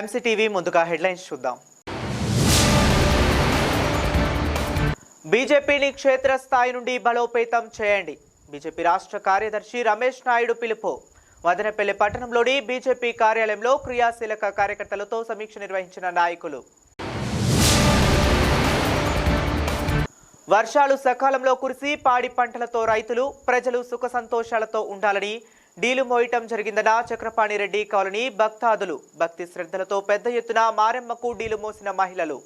MCTV ముందుగా headlines చూద్దాం. బీజేపీని క్షేత్రస్థాయి నుండి బలోపేతం చేయండి. బీజేపీ రాష్ట్ర కార్యదర్శి రమేష్ నాయుడు పిలుపు. వదనపల్లి పట్టణంలోని బీజేపీ కార్యాలయంలో క్రియాశీలక కార్యకర్తలతో సమీక్ష నిర్వహించిన నాయకులు. వర్షాలు సకాలంలో కురిసి పాడి పంటలతో రైతులు ప్రజలు సుఖ సంతోషాలతో ఉండాలని డీలు మోయటం జరిగిందన్న చక్రపాణిరెడ్డి కాలనీ భక్తాదులు. భక్తి శ్రద్ధలతో పెద్ద ఎత్తున మారెమ్మకు డీలు మోసిన మహిళలు.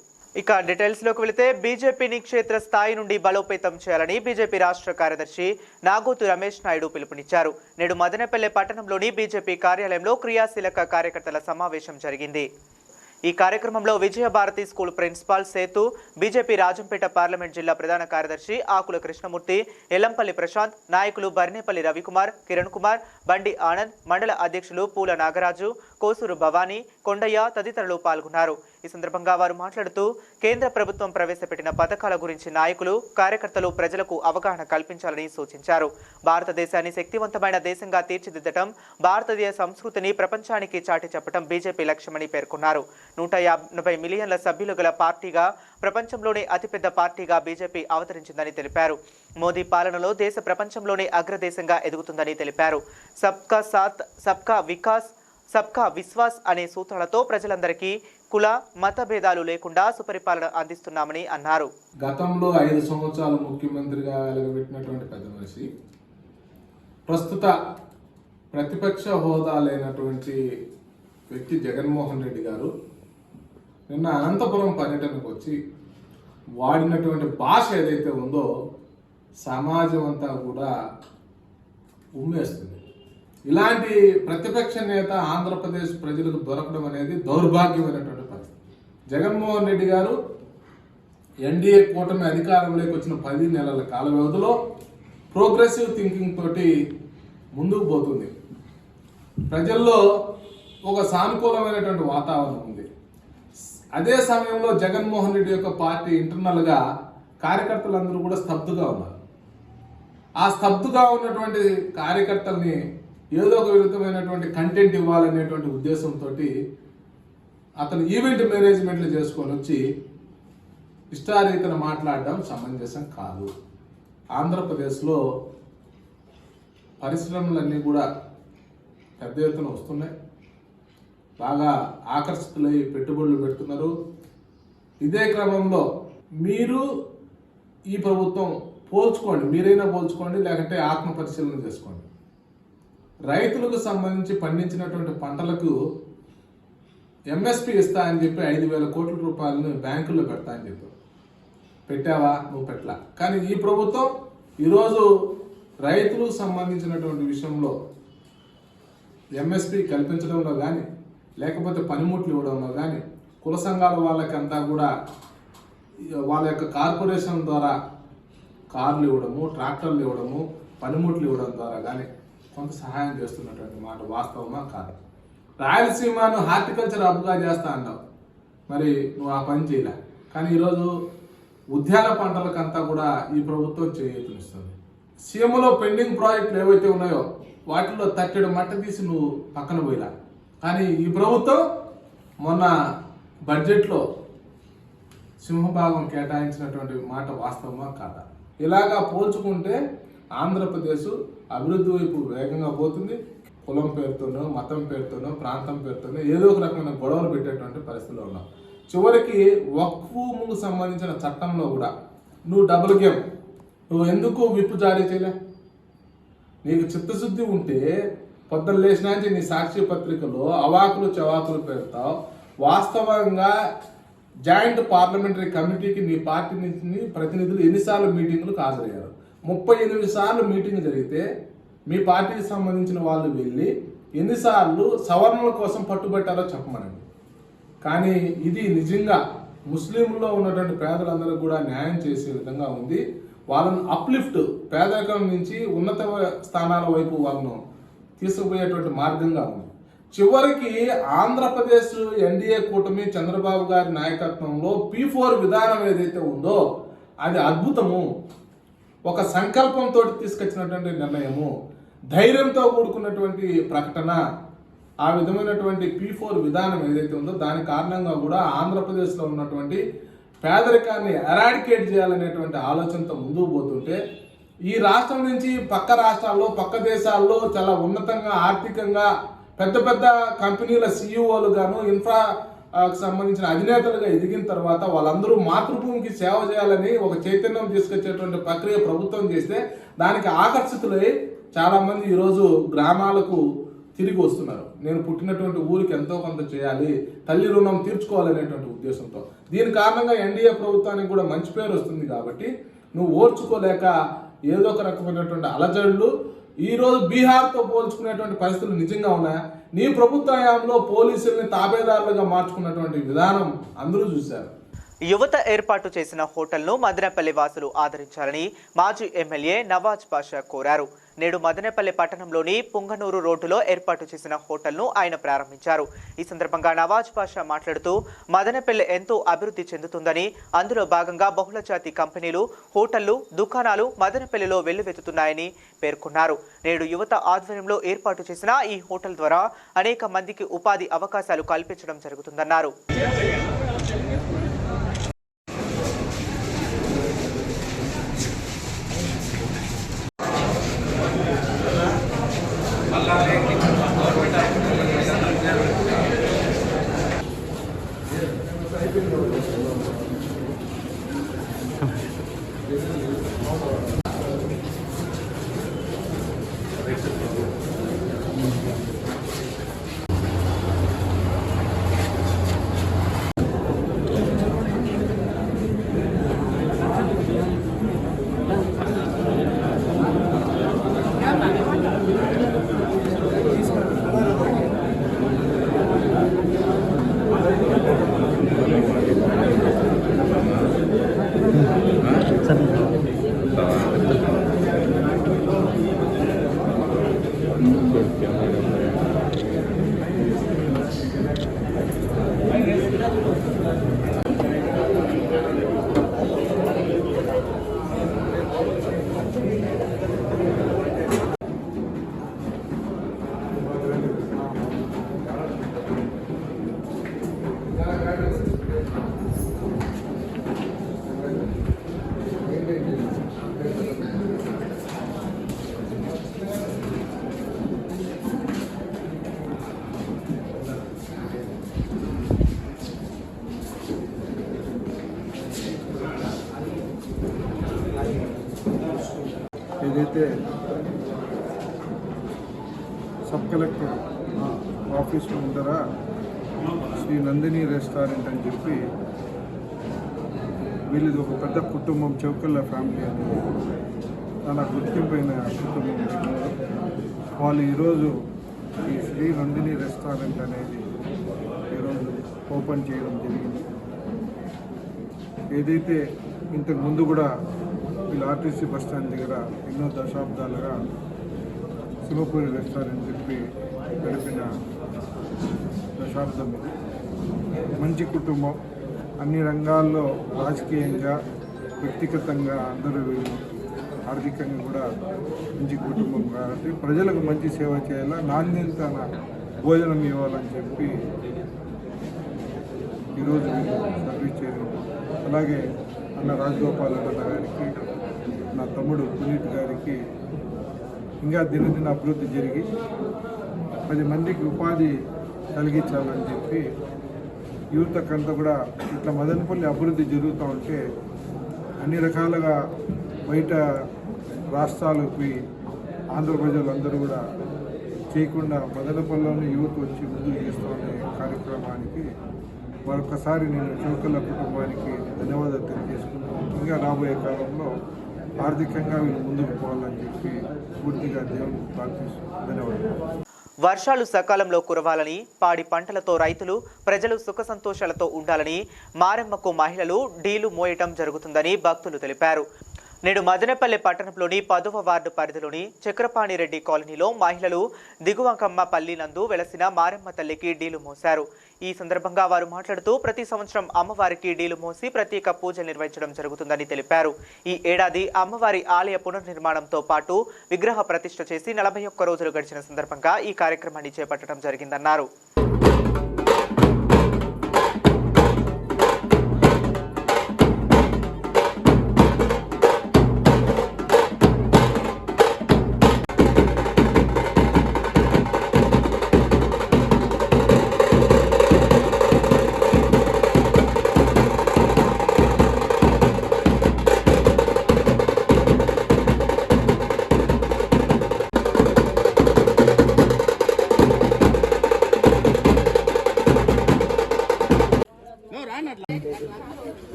ఇక డీటెయిల్స్లోకి వెళితే బీజేపీని క్షేత్ర స్థాయి నుండి బలోపేతం చేయాలని బీజేపీ రాష్ట్ర కార్యదర్శి నాగోతు రమేష్ నాయుడు పిలుపునిచ్చారు. నేడు మదనపల్లె పట్టణంలోని బీజేపీ కార్యాలయంలో క్రియాశీలక కార్యకర్తల సమావేశం జరిగింది. ఈ కార్యక్రమంలో Vijayabharati school principal Sethu BJP Rajampet parliament జిల్లా ప్రధాన కార్యదర్శి ఆకుల కృష్ణమూర్తి ఎల్లంపల్లి ప్రశాంత్ నాయకులు బర్నేపల్లి రవికుమార్ కిరణ్ కుమార్ బండి ఆనంద్ మండల అధ్యక్షులు పూల నాగరాజు కోసూరు భవానీ కొండయ్య తదితరులు పాల్గొన్నారు. ఈ సందర్భంగా వారు మాట్లాడుతూ కేంద్ర ప్రభుత్వం ప్రవేశపెట్టిన పథకాల గురించి నాయకులు కార్యకర్తలు ప్రజలకు అవగాహన కల్పించాలని సూచించారు. భారతదేశాన్ని శక్తివంతమైన దేశంగా తీర్చిదిద్దటం భారతీయ సంస్కృతిని ప్రపంచానికి చాటి చెప్పడం బీజేపీ లక్ష్యమని పేర్కొన్నారు. నూట యాభై మిలియన్ల సభ్యులు గల పార్టీగా ప్రపంచంలోనే అతిపెద్ద పార్టీగా బీజేపీ అవతరించిందని తెలిపారు. మోదీ పాలనలో దేశ ప్రపంచంలోనే అగ్రదేశంగా ఎదుగుతుందని తెలిపారు. సబ్కా సాత్ సబ్కా వికాస్ సబ్కా విశ్వాస్ అనే సూత్రాలతో ప్రజలందరికీ కుల మత భేదాలు లేకుండా సుపరిపాలన అందిస్తున్నామని అన్నారు. గతంలో ఐదు సంవత్సరాలు ముఖ్యమంత్రిగా వెలువబెట్టినటువంటి పెద్ద మనిషి ప్రస్తుత ప్రతిపక్ష హోదా లేనటువంటి వ్యక్తి జగన్మోహన్ రెడ్డి గారు నిన్న అనంతపురం పర్యటనకు వచ్చి వాడినటువంటి భాష ఏదైతే ఉందో సమాజం అంతా కూడా ఉమ్మేస్తుంది. ఇలాంటి ప్రతిపక్ష నేత ఆంధ్రప్రదేశ్ ప్రజలకు దొరకడం అనేది దౌర్భాగ్యమైనటువంటి జగన్మోహన్ రెడ్డి గారు ఎన్డీఏ కూటమి అధికారంలోకి వచ్చిన పది నెలల కాల వ్యవధిలో ప్రోగ్రెసివ్ థింకింగ్ తోటి ముందుకు పోతుంది. ప్రజల్లో ఒక సానుకూలమైనటువంటి వాతావరణం ఉంది. అదే సమయంలో జగన్మోహన్ రెడ్డి యొక్క పార్టీ ఇంటర్నల్గా కార్యకర్తలందరూ కూడా స్తబ్దుగా ఉన్నారు. ఆ స్తబ్దుగా ఉన్నటువంటి కార్యకర్తల్ని ఏదో ఒక విధమైనటువంటి కంటెంట్ ఇవ్వాలనేటువంటి ఉద్దేశంతో అతను ఈవెంట్ మేనేజ్మెంట్లు చేసుకొని వచ్చి ఇష్టారీతను మాట్లాడడం సమంజసం కాదు. ఆంధ్రప్రదేశ్లో పరిశ్రమలన్నీ కూడా పెద్ద ఎత్తున వస్తున్నాయి. బాగా ఆకర్షితులై పెట్టుబడులు పెడుతున్నారు. ఇదే క్రమంలో మీరు ఈ ప్రభుత్వం పోల్చుకోండి మీరైనా పోల్చుకోండి లేకుంటే ఆత్మ పరిశీలన చేసుకోండి. రైతులకు సంబంధించి పండించినటువంటి పంటలకు ఎంఎస్పి ఇస్తా అని చెప్పి ఐదు వేల కోట్ల రూపాయలను బ్యాంకుల్లో పెడతా అని చెప్పారు. పెట్టావా? నువ్వు పెట్టలా. కానీ ఈ ప్రభుత్వం ఈరోజు రైతులకు సంబంధించినటువంటి విషయంలో ఎంఎస్పి కల్పించడంలో కానీ లేకపోతే పనిముట్లు ఇవ్వడంలో కానీ కుల సంఘాల వాళ్ళకంతా కూడా వాళ్ళ యొక్క కార్పొరేషన్ ద్వారా కార్లు ఇవ్వడము ట్రాక్టర్లు ఇవ్వడము పనిముట్లు ఇవ్వడం ద్వారా కానీ కొంత సహాయం చేస్తున్నటువంటి మాట వాస్తవమా కాదు? రాయలసీమను హార్టికల్చర్ హబ్గా చేస్తా అన్నావు. మరి నువ్వు ఆ పని చేయలే. కానీ ఈరోజు ఉద్యాన పంటలకంతా కూడా ఈ ప్రభుత్వం చేయతనిస్తుంది. సీఎంలో పెండింగ్ ప్రాజెక్టులు ఏవైతే ఉన్నాయో వాటిలో తట్టెడు మట్ట తీసి నువ్వు పక్కన పోయిలా కానీ ఈ ప్రభుత్వం మొన్న బడ్జెట్లో సింహభాగం కేటాయించినటువంటి మాట వాస్తవమా కాదా? ఇలాగా పోల్చుకుంటే ఆంధ్రప్రదేశ్ అభివృద్ధి వైపు వేగంగా పోతుంది. కులం పేరుతోనో మతం పేరుతోనో ప్రాంతం పేరుతోనో ఏదో ఒక రకమైన గొడవలు పెట్టేటువంటి పరిస్థితిలో ఉన్నాం చివరికి వక్ఫుకు సంబంధించిన చట్టంలో కూడా నువ్వు డబుల్ గేమ్ నువ్వు ఎందుకు విప్పు జారీ చేయలే? నీకు చిత్తశుద్ధి ఉంటే పొద్దున్న లేచినాంచి నీ సాక్షి పత్రికలో అవాకులు చవాకులు పెడతావు వాస్తవంగా జాయింట్ పార్లమెంటరీ కమిటీకి నీ పార్టీ నుంచి ప్రతినిధులు ఎన్నిసార్లు మీటింగులకు హాజరయ్యారు? ముప్పై ఎనిమిది సార్లు మీటింగ్ జరిగితే మీ పార్టీకి సంబంధించిన వాళ్ళు వెళ్ళి ఎన్నిసార్లు సవరణల కోసం పట్టుబట్టారో చెప్పమనండి. కానీ ఇది నిజంగా ముస్లింల్లో ఉన్నటువంటి పేదలందరూ కూడా న్యాయం చేసే విధంగా ఉంది. వాళ్ళను అప్లిఫ్ట్ పేదరికం నుంచి ఉన్నత స్థానాల వైపు వాళ్ళను తీసుకుపోయేటువంటి మార్గంగా ఉంది. చివరికి ఆంధ్రప్రదేశ్ ఎన్డీఏ కూటమి చంద్రబాబు గారి నాయకత్వంలో పీ ఫోర్ విధానం ఏదైతే ఉందో అది అద్భుతము. ఒక సంకల్పంతో తీసుకొచ్చినటువంటి నిర్ణయము ధైర్యంతో కూడుకున్నటువంటి ప్రకటన ఆ విధమైనటువంటి పీ ఫోర్ విధానం ఏదైతే ఉందో దాని కారణంగా కూడా ఆంధ్రప్రదేశ్లో ఉన్నటువంటి పేదరికాన్ని ఎరాడికేట్ చేయాలనేటువంటి ఆలోచనతో ముందుకు పోతుంటే ఈ రాష్ట్రం నుంచి పక్క రాష్ట్రాల్లో పక్క దేశాల్లో చాలా ఉన్నతంగా ఆర్థికంగా పెద్ద పెద్ద కంపెనీల సీఈఓలు గాను ఇన్ఫ్రా సంబంధించిన అధినేతలుగా ఎదిగిన తర్వాత వాళ్ళందరూ మాతృభూమికి సేవ చేయాలని ఒక చైతన్యం తీసుకొచ్చేటువంటి ప్రక్రియ ప్రభుత్వం చేస్తే దానికి ఆకర్షితులై చాలామంది ఈరోజు గ్రామాలకు తిరిగి వస్తున్నారు. నేను పుట్టినటువంటి ఊరికి ఎంతో కొంత చేయాలి తల్లి రుణం తీర్చుకోవాలనేటువంటి ఉద్దేశంతో. దీని కారణంగా ఎన్డీఏ ప్రభుత్వానికి కూడా మంచి పేరు వస్తుంది కాబట్టి నువ్వు ఓర్చుకోలేక ఏదో ఒక రకమైనటువంటి అలజడులు ఈ రోజు బీహార్తో పోల్చుకునేటువంటి పరిస్థితులు నిజంగా ఉన్నాయా? నీ ప్రభుత్వ హయాంలో పోలీసుల్ని తాబేదారులుగా మార్చుకున్నటువంటి విధానం అందరూ చూశారు. యువత ఏర్పాటు చేసిన హోటల్ను మదనపల్లి వాసులు ఆదరించాలని మాజీ ఎమ్మెల్యే నవాజ్ పాషా కోరారు. నేడు మదనపల్లి పట్టణంలోని పుంగనూరు రోడ్డులో ఏర్పాటు చేసిన హోటల్ను ఆయన ప్రారంభించారు. ఈ సందర్భంగా నవాజ్ పాషా మాట్లాడుతూ మదనపల్లి ఎంతో అభివృద్ధి చెందుతుందని అందులో భాగంగా బహుళజాతి కంపెనీలు హోటళ్ళు దుకాణాలు మదనపల్లిలో వెల్లువెత్తుతున్నాయని పేర్కొన్నారు. నేడు యువత ఆధ్వర్యంలో ఏర్పాటు చేసిన ఈ హోటల్ ద్వారా అనేక మందికి ఉపాధి అవకాశాలు కల్పించడం జరుగుతుందన్నారు. కలెక్టర్ ఆఫీస్ ముందర శ్రీ నందిని రెస్టారెంట్ అని చెప్పి వీళ్ళది ఒక పెద్ద కుటుంబం చౌకల్ల ఫ్యామిలీ అని చాలా గుర్తింపైన కుటుంబం వాళ్ళు ఈరోజు ఈ శ్రీ నందిని రెస్టారెంట్ అనేది ఈరోజు ఓపెన్ చేయడం జరిగింది. ఏదైతే ఇంతకు ముందు కూడా వీళ్ళు ఆర్టీసీ బస్ స్టాండ్ దగ్గర ఎన్నో దశాబ్దాలుగా సింహపూరి రెస్టారెంట్ చెప్పి గడిపిన దశాబ్దం మంచి కుటుంబం అన్ని రంగాల్లో రాజకీయంగా వ్యక్తిగతంగా అందరూ ఆర్థికంగా కూడా మంచి కుటుంబం కాబట్టి ప్రజలకు మంచి సేవ చేయాలా నాణ్యత భోజనం ఇవ్వాలని చెప్పి ఈరోజు సర్వీస్ చేయడం. అలాగే అన్న రాజగోపాల్ అన్న గారికి నా తమ్ముడు పునీత్ గారికి ఇంకా దినదిన అభివృద్ధి జరిగి పది మందికి ఉపాధి కలిగించాలని చెప్పి యువతకంతా కూడా ఇట్లా మదనపల్లి అభివృద్ధి జరుగుతూ ఉంటే అన్ని రకాలుగా బయట రాష్ట్రాలకి ఆంధ్ర ప్రజలందరూ కూడా చేయకుండా మదనపల్లిలోని యువత వచ్చి ముందు చేస్తున్న కార్యక్రమానికి మరొకసారి నేను చౌకల్ల కుటుంబానికి ధన్యవాదాలు తెలియజేసుకుంటూ ఇంకా రాబోయే కాలంలో ఆర్థికంగా వీళ్ళు ముందుకు పోవాలని చెప్పి పూర్తిగా దేవుని ప్రార్థిస్తున్నాను ధన్యవాదాలు. వర్షాలు సకాలంలో కురవాలని పాడి పంటలతో రైతులు ప్రజలు సుఖ సంతోషాలతో ఉండాలని మారెమ్మకు మహిళలు డీలు మోయటం జరుగుతుందని భక్తులు తెలిపారు. నేడు మదనపల్లె పట్టణంలోని పదవ వార్డు పరిధిలోని చక్రపాణిరెడ్డి కాలనీలో మహిళలు దిగువంకమ్మ పల్లి నందు వెలసిన మారమ్మ తల్లికి డీలు మోశారు. ఈ సందర్భంగా వారు మాట్లాడుతూ ప్రతి సంవత్సరం అమ్మవారికి డీలు మోసి ప్రత్యేక పూజలు నిర్వహించడం జరుగుతుందని తెలిపారు. ఈ ఏడాది అమ్మవారి ఆలయ పునర్నిర్మాణంతో పాటు విగ్రహ ప్రతిష్ఠ చేసి నలభై ఒక్క రోజులు గడిచిన సందర్భంగా ఈ కార్యక్రమాన్ని చేపట్టడం జరిగిందన్నారు.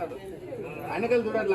ఎత్తుకోండి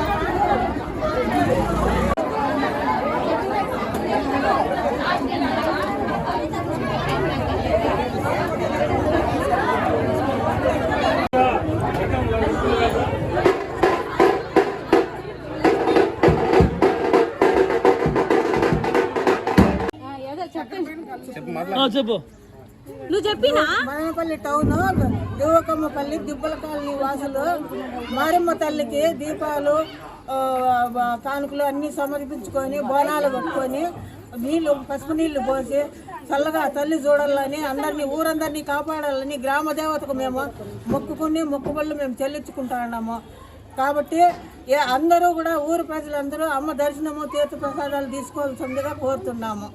చెప్పు. నువ్వు చెప్పినా? మదనపల్లి టౌన్ దివకమ్మపల్లి దిబ్బల కాలనీ వాసులు మారమ్మ తల్లికి దీపాలు కానుకలు అన్నీ సమర్పించుకొని బోనాలు పట్టుకొని నీళ్ళు పసుపు నీళ్ళు పోసి చల్లగా తల్లి చూడాలని అందరినీ ఊరందరినీ కాపాడాలని గ్రామ దేవతకు మేము మొక్కుకుని మొక్కుబళ్ళు మేము చెల్లించుకుంటున్నాము కాబట్టి ఏ అందరూ కూడా ఊరు ప్రజలందరూ అమ్మ దర్శనము తీర్థ ప్రసాదాలు తీసుకోవాల్సిందిగా కోరుతున్నాము.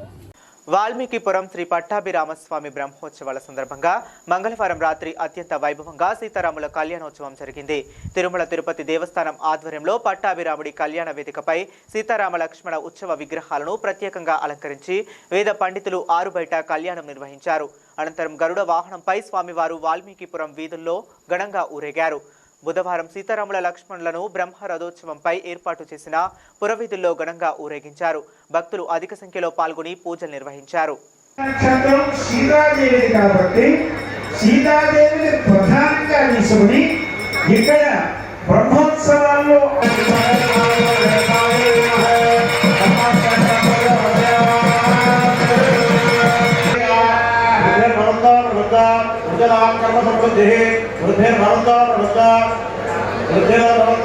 వాల్మీకిపురం శ్రీ పట్టాభిరామస్వామి బ్రహ్మోత్సవాల సందర్భంగా మంగళవారం రాత్రి అత్యంత వైభవంగా సీతారాముల కళ్యాణోత్సవం జరిగింది. తిరుమల తిరుపతి దేవస్థానం ఆధ్వర్యంలో పట్టాభిరాముడి కళ్యాణ వేదికపై సీతారామ లక్ష్మణ ఉత్సవ విగ్రహాలను ప్రత్యేకంగా అలంకరించి వేద పండితులు ఆరు బయట కళ్యాణం నిర్వహించారు. అనంతరం గరుడ వాహనంపై స్వామివారు వాల్మీకిపురం వీధుల్లో ఘనంగా ఊరేగారు. బుధవారం సీతారాముల లక్ష్మణులను బ్రహ్మ రథోత్సవంపై ఏర్పాటు చేసిన పురవీధుల్లో ఘనంగా ఊరేగించారు. భక్తులు అధిక సంఖ్యలో పాల్గొని పూజలు నిర్వహించారు. సీతాదేవిని ప్రధానంగా తీసుకుని ఇక్కడ బ్రహ్మోత్సవాల్లో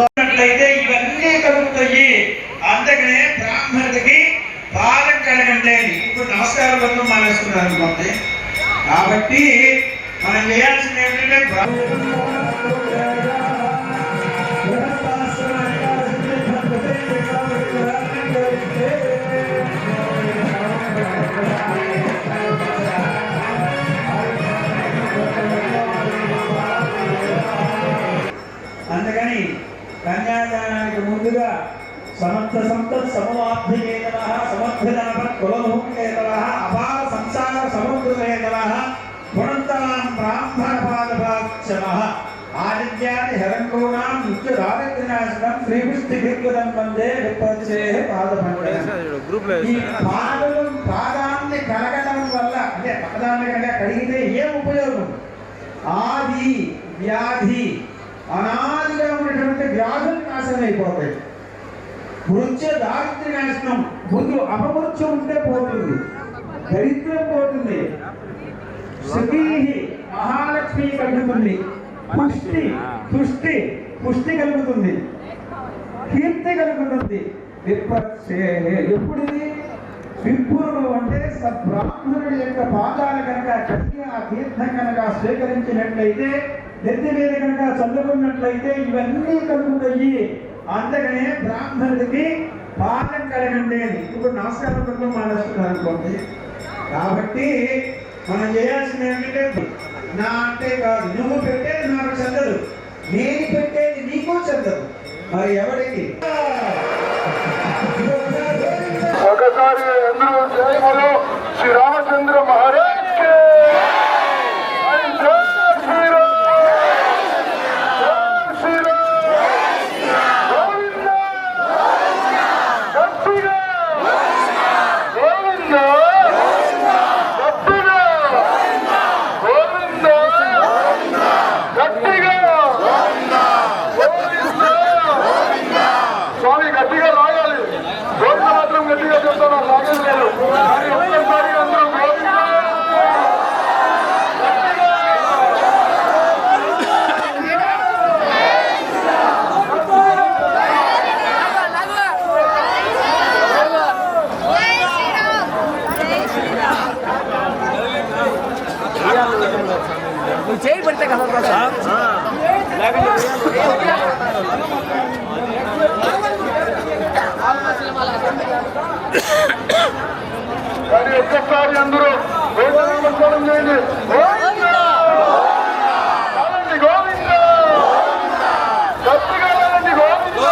ఉన్నట్లయితే ఇవన్నీ కలుగుతాయి. అందుకనే బ్రాహ్మణుడికి పాలం కలగం ఇప్పుడు నమస్కారం బంధం మానేస్తున్నారు అనుకోండి. కాబట్టి మనం చేయాల్సింది ఏంటంటే ఆదిత్యాది హరంగోణాం నిత్య దారిద్ర్యనాశనం శ్రీవిష్ణు గిర్గుదం వందే ఈ పాదలు పాదాన్ని కలగడం వల్ల అంటే పాదాన్ని కనుక కడిగితే ఏం ఉపయోగం ఆది వ్యాధి అనాదిగా ఉన్నటువంటి వ్యాధులు నాశనం అయిపోతాయి మృత్య దారిద్ర్య నాశనం ముందు అపమృత్యం ఉంటే పోతుంది దరిద్రం పోతుంది సుఖీ మహాలక్ష్మి కలుగుతుంది పుష్టి పుష్టి పుష్టి కలుగుతుంది. కీర్తి కలుగుతుంది. ఎప్పుడు ఇది విప్పురుడు అంటే సద్బ్రాహ్మణుడి యొక్క పాదాలు కనుక కడిగి ఆ తీర్థం కనుక స్వీకరించినట్లయితే నెత్తి మీద కనుక చల్లుకున్నట్లయితే ఇవన్నీ కలుగుతాయి. అందుకనే బ్రాహ్మణుడికి పాదం కలగండి అని ఇప్పుడు నమస్కారం పెట్టడం మానేస్తున్నారు అనుకోండి. కాబట్టి మనం చేయాల్సింది ఏంటంటే నా అంటే కాదు నువ్వు పెట్టేది నాకు చెందదు నేను పెట్టేది నీకు చెందదు మరి ఎవరికి? ఒకసారి అందరూ జై శ్రీరామచంద్ర మహా కే జై శ్రీరామ్ జై శ్రీరామ్ గోవింద గట్టిగా గోవింద గట్టిగా గోవింద గట్టిగా గోవింద స్వామి గట్టిగా లాగాలి రోజు మాత్రం గట్టిగా చెప్తాను లాగేది లేదు కానీ ఒక్కసారి అందరూ గోవిందా, గట్టిగా. కానీ ఒక్కసారి అందరూ రోజు నమస్కారం చేయండి గోవిందా. లాగండి గోవిందా. గట్టిగా లాగండి గోవిందా.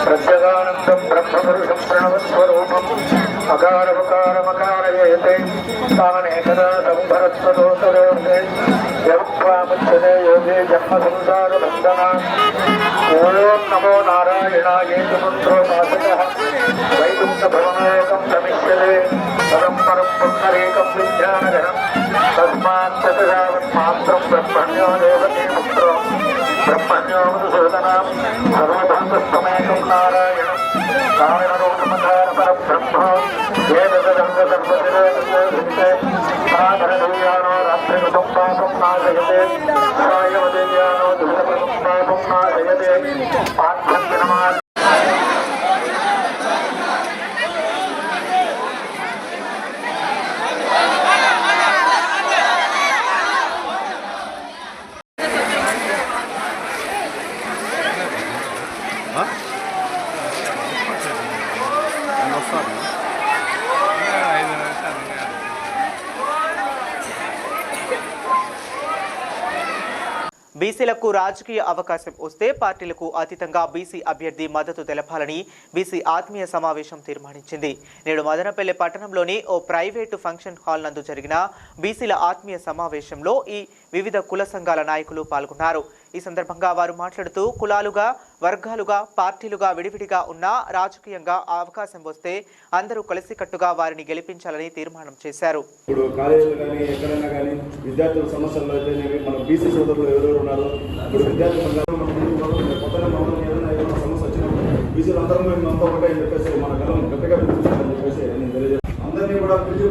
ప్రత్యగానందం బ్రహ్మపురుషం ప్రణవస్వరూపం అకారమకారమకారయతే తానేకదా సంభరస్వదోతరోతే యత్వాముచ్యతే యోగే జన్మ సంసార బంధన ఓం నమో నారాయణాయేతు పుత్రోపాసక వైకుంఠ భవనోకం గమిష్యతే పరం పరం పున్నరేకం విజ్ఞానగరం తస్మాత్ మాత్రం బ్రహ్మణ్యో దేవతే పుత్రో బ్రహ్మణ్యో మధుసూదనం సర్వధాంతస్తమేకం నారాయణం నారాయణోపమధార పరబ్రహ్మ ఏదదంగ సర్వశిరోధే సాధనీయానో రాత్రిగతం పాపం నాశయతే సాయవదేయానో దుఃఖం బీసీలకు రాజకీయ అవకాశం వస్తే పార్టీలకు అతీతంగా బీసీ అభ్యర్థి మద్దతు తెలపాలని బీసీ ఆత్మీయ సమావేశం తీర్మానించింది. నేడు మదనపల్లి పట్టణంలోని ఓ ప్రైవేటు ఫంక్షన్ హాల్ నందు జరిగిన బీసీల ఆత్మీయ సమావేశంలో ఈ వివిధ కుల సంఘాల నాయకులు పాల్గొన్నారు. ఈ సందర్భంగా వారు మాట్లాడుతూ కులాలుగా వర్గాలుగా పార్టీలుగా విడివిడిగా ఉన్నా రాజకీయంగా అవకాశం వస్తే అందరూ కలిసికట్టుగా వారిని గెలిపించాలని తీర్మానం చేశారు. ఇప్పుడు కాలేజీలు కానీ ఎక్కడైనా కానీ విద్యార్థుల మన బీసీ సోదరులు ఎవరెవరు ఉన్నారు? ఇప్పుడు విద్యార్థుల సమస్య వచ్చినప్పుడు బీసీలు అందరం మేము ఒకటే చెప్పేసి మన గలం గట్టిగా చెప్పేసి నేను తెలియజేస్తాను అందరినీ కూడా పిలిచి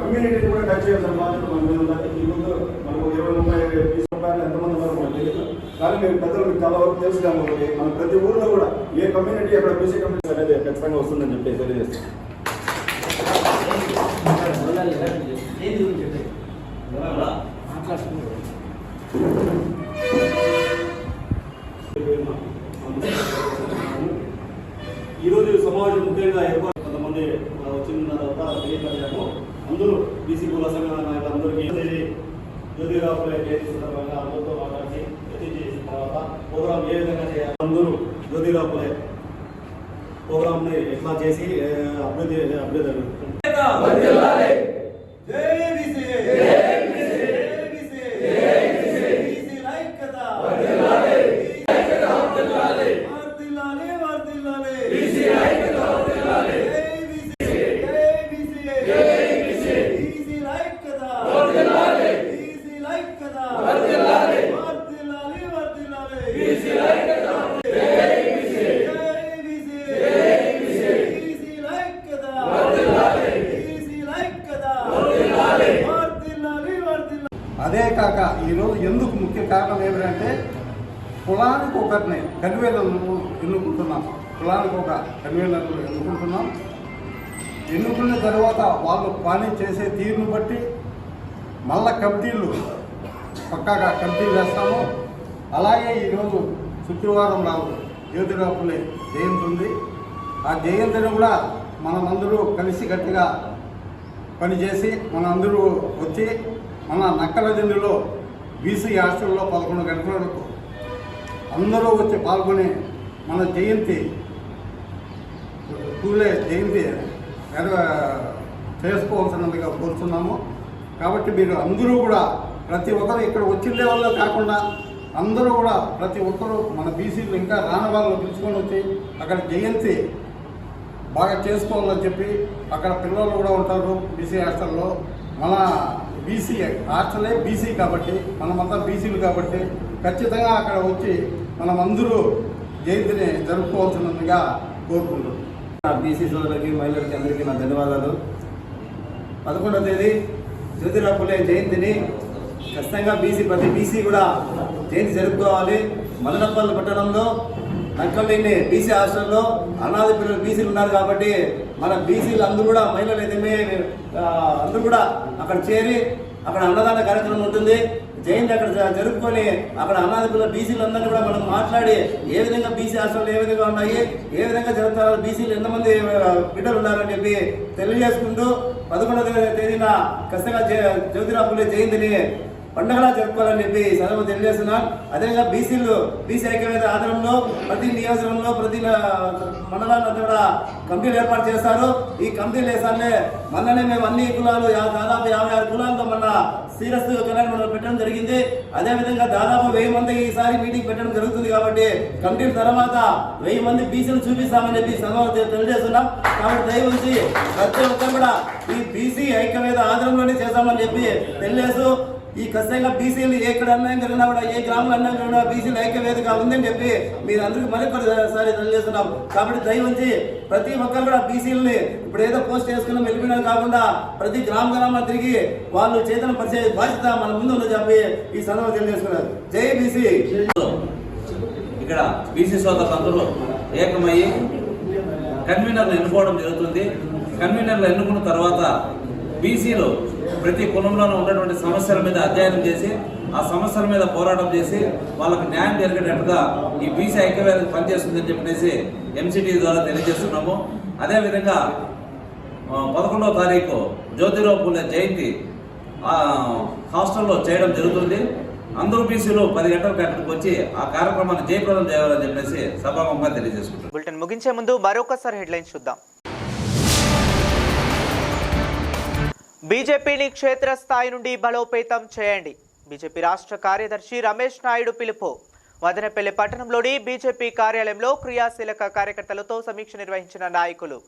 కమ్యూనిటీని కూడా టచ్ చేయాల్సిన బాధ్యత మన మీద ఈ ముందు మనకు ఇరవై ముప్పై బీసీ ఎంతమంది ఉన్నారో మనకు తెలియదు. కానీ మీరు పెద్దలు మీకు చాలా వరకు తెలుసు కాబట్టి మన ప్రతి ఊర్లో కూడా ఏ కమ్యూనిటీ అక్కడ బీసీ కమ్యూనిటీ అనేది ఖచ్చితంగా వస్తుందని చెప్పి తెలియజేస్తాం ఈరోజు సమాజం ముఖ్యంగా ఏర్పాటు కొంతమంది వచ్చిన తర్వాత తెలియపరిచాము అందరూ బీసీ కుల సంఘాల నాయకులందరికీ ఇది జ్యోతిరావుపై జయంతి సందర్భంగా అందరితో మాట్లాడి చర్చ చేసిన తర్వాత ప్రోగ్రామ్ ఏ విధంగా చేయాలి అందరూ జ్యోతిరావుపై ప్రోగ్రామ్ని ఎట్లా చేసి ఏ, అభివృద్ధి అభివృద్ధి జై బీసీ జై బీసీ బీసీ ఐక్యత వర్ధిల్లాలి వర్ధిల్లాలి బీసీ ఐక్యత వర్ధిల్లాలి జై బీసీ జై బీసీ జై బీసీ బీసీ ఐక్యత వర్ధిల్లాలి బీసీ ఐక్యత వర్ధిల్లాలి వర్ధిల్లాలి వర్ధిల్లాలి బీసీ ఐక్యత జై బీసీ జై బీసీ జై బీసీ బీసీ ఐక్యత వర్ధిల్లాలి బీసీ ఐక్యత వర్ధిల్లాలి వర్ధిల్లాలి వర్ధిల్లాలి అదే కాక ఈరోజు ఎందుకు ముఖ్య కారణం ఏమిటంటే కులానికి ఒకరిని కన్వీనర్లను ఎన్నుకుంటున్నాం కులానికి ఒక కన్వీనర్లు ఎన్నుకుంటున్నాం ఎన్నుకున్న తర్వాత వాళ్ళు పని చేసే తీరును బట్టి మళ్ళా కమిటీలు పక్కాగా కమిటీలు వేస్తాము. అలాగే ఈరోజు శుక్రవారం నాడు జ్యోతిరాపులే జయంతి ఉంది. ఆ జయంతిని కూడా మనమందరూ కలిసి గట్టిగా పనిచేసి మనందరూ వచ్చి మన నక్కల దిండులో బీసీ హాస్టల్లో పదకొండు గంటల వరకు అందరూ వచ్చి పాల్గొని మన జయంతి పూలే జయంతి నెరవే చేసుకోవాల్సినదిగా కోరుతున్నాము కాబట్టి మీరు అందరూ కూడా ప్రతి ఒక్కరు ఇక్కడ వచ్చిండే వాళ్ళు కాకుండా అందరూ కూడా ప్రతి ఒక్కరూ మన బీసీలు ఇంకా రాని వాళ్ళు పిలుచుకొని వచ్చి అక్కడ జయంతి బాగా చేసుకోవాలని చెప్పి అక్కడ పిల్లలు కూడా ఉంటారు బీసీ హాస్టల్లో. మన బీసీ హాస్టలే బీసీ కాబట్టి మనమంతా బీసీలు కాబట్టి ఖచ్చితంగా అక్కడ వచ్చి మనమందరూ జయంతిని జరుపుకోవాల్సినదిగా కోరుకుంటున్నాం. బీసీ సోదరులకి మహిళలకి అందరికీ నా ధన్యవాదాలు. పదకొండవ తేదీ జ్యోతిరావు పులే జయంతిని. ఖచ్చితంగా బీసీ ప్రతి బీసీ కూడా జయంతి జరుపుకోవాలి. మదనపల్లి పట్టణంలో నక్కలేని బీసీ హాస్టల్లో అనాథ పిల్లలు బీసీలు ఉన్నారు కాబట్టి మన బీసీలు అందరూ కూడా మహిళలు అయితే అందరూ కూడా అక్కడ చేరి అక్కడ అన్నదాన కార్యక్రమం ఉంటుంది. జయంతి అక్కడ జరుపుకొని అక్కడ అనాథ పిల్లల బీసీలు అందరినీ కూడా మనం మాట్లాడి ఏ విధంగా బీసీ హాస్టల్ ఏ విధంగా ఉన్నాయి ఏ విధంగా జరుగుతారు బీసీలు ఎంతమంది బిడ్డలు ఉన్నారని చెప్పి తెలియజేసుకుంటూ పదకొండవ తేదీన ఖచ్చితంగా జ- జయంతిని పండగలా జరుపుకోవాలని చెప్పి సెలవు తెలియజేస్తున్నారు. అదేవిధంగా బీసీలు బీసీ ఐక్యవేద ఆధారంలో ప్రతి నియోజకవర్గంలో ప్రతి మండలాల్లో కూడా కమిటీలు ఏర్పాటు చేస్తారు. ఈ కమిటీలు వేసాలే మొన్ననే మేము అన్ని కులాలు దాదాపు యాభై ఆరు కులాలతో మొన్న శ్రీరస్తు కళ్యాణ మండలం పెట్టడం జరిగింది. అదేవిధంగా దాదాపు వెయ్యి మంది ఈసారి మీటింగ్ పెట్టడం జరుగుతుంది కాబట్టి కమిటీల తర్వాత వెయ్యి మంది బీసీలు చూపిస్తామని చెప్పి సెలవు తెలియజేస్తున్నాం. కాబట్టి దయవుంచి ప్రతి ఒక్కరు కూడా ఈ బీసీ ఐక్యవేద ఆధారంలోనే చేస్తామని చెప్పి తెలియజేస్తూ ఈ ఖచ్చితంగా బీసీలు ఎక్కడ అన్యాయం జరిగినా కూడా ఏ గ్రామంలో అన్యాయం జరిగినా బీసీలు ఐక్యవేదిక ఉందని చెప్పి మీరు అందరికీ మరొకసారి తెలియజేస్తున్నాం. కాబట్టి దయవుంచి ప్రతి ఒక్కరు కూడా బీసీలని ఇప్పుడు ఏదో పోస్ట్ చేసుకున్నాం వెళ్ళిపోయినా కాకుండా ప్రతి గ్రామ గ్రామం తిరిగి వాళ్ళు చేతన పరిచే బాధ్యత మన ముందు ఉందని చెప్పి ఈ సందర్భం తెలియజేసుకున్నారు. జై బీసీ. ఇక్కడ బీసీ సోదరులందరూ ఏకమయ్యి కన్వీనర్లు ఎన్నుకోవడం జరుగుతుంది. కన్వీనర్లు ఎన్నుకున్న తర్వాత బీసీలు ప్రతి కులంలోనూ ఉన్నటువంటి సమస్యల మీద అధ్యయనం చేసి ఆ సమస్యల మీద పోరాటం చేసి వాళ్ళకు న్యాయం జరిగేటట్టుగా ఈ బీసీ ఐక్యవేద పనిచేస్తుందని చెప్పేసి ఎంసీటీ ద్వారా తెలియజేస్తున్నాము. అదేవిధంగా పదకొండవ తారీఖు జ్యోతిరావు పూలే జయంతి ఆ, హాస్టల్లో చేయడం జరుగుతుంది. అందరూ బీసీలు పది గంటలకు అక్కడికి వచ్చి ఆ కార్యక్రమాన్ని జయప్రదం చేయాలని చెప్పేసి సభాముఖంగా తెలియజేసుకుంటున్నాను బులెటిన్ ముగించే ముందు మరొకసారి హెడ్లైన్స్ చూద్దాం. బీజేపీని క్షేత్రస్థాయి నుండి బలోపేతం చేయండి. బీజేపీ రాష్ట్ర కార్యదర్శి రమేష్ నాయుడు పిలుపు. వదనపల్లి పట్టణంలోని బీజేపీ కార్యాలయంలో క్రియాశీలక కార్యకర్తలతో సమీక్ష నిర్వహించిన నాయకులు.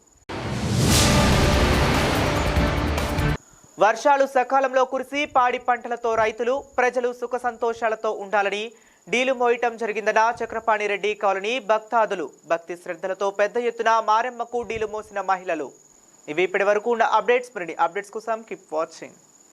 వర్షాలు సకాలంలో కురిసి పాడి పంటలతో రైతులు ప్రజలు సుఖ సంతోషాలతో ఉండాలని డీలు మోయటం జరిగిందన్న చక్రపాణి రెడ్డి కాలనీ భక్తాదులు. భక్తి శ్రద్ధలతో పెద్ద ఎత్తున మారెమ్మకు డీలు మోసిన మహిళలు. ఇవి ఇప్పటి వరకు ఉన్న అప్డేట్స్ మరిన్ని అప్డేట్స్ కోసం కీప్ వాచింగ్